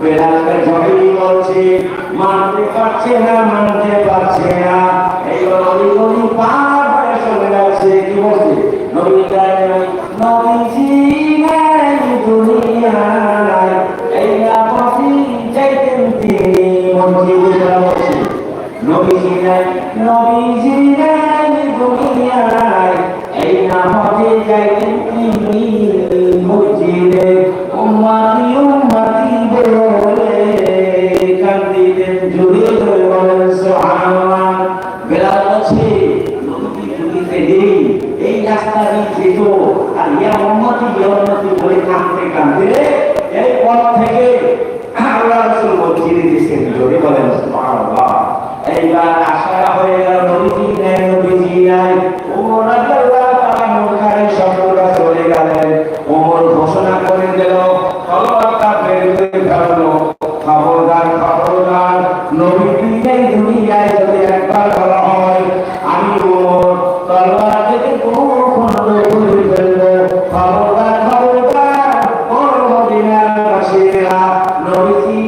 বেলালকে জবাই করছে মানতে পারছে না বলছে? নবীজি নাই চাইতেন বলছে, নবীজি নাই দুনিয়ায় এই নামতে যাইতেন তিনি, মসজিদে উম্মাতি নেই এই রাস্তা যেত আর ইয়া উন্নতি উম্মাতি বলে কাঁদতে কাঁদতে এই পথ থেকে এইবার আশা হয়ে গেল নবীজি নাই নবীজি চলে গেলেন। ওমর ঘোষণা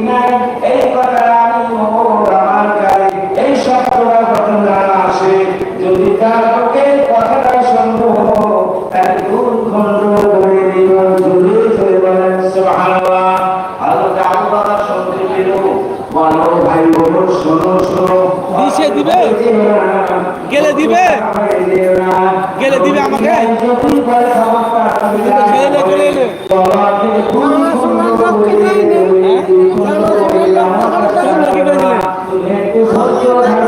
নাই। এই কথা আমি আমার কাছে এই শব্দটা ঘটনা আসে যদি তার পক্ষে কথাটা সম্ভব তাহলে করে দিব ধরে বলেন সুবহানাল্লাহ। পেল। বলো ভাই বলো শোনো শোনো। দিছে দিবে? গেলে দিবে? গেলে দিবে আমাকে? চলে এলে, চলে এলে। খায়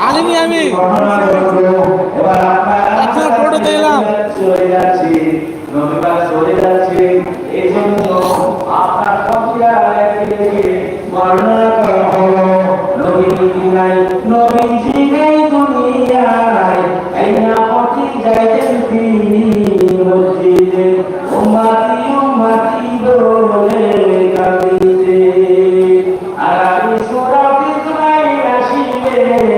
আনিনি আমি এখন টোটোতে এলাম। চলে যাচ্ছি রবিবার চলে যাচ্ছে এই জন্য আপনার বর্ণনা de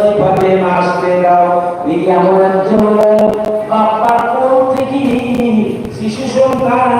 সিফাতে আসতে দাও। এটি এমন একজন বাপ্পার কোল থেকে শিশু সন্তান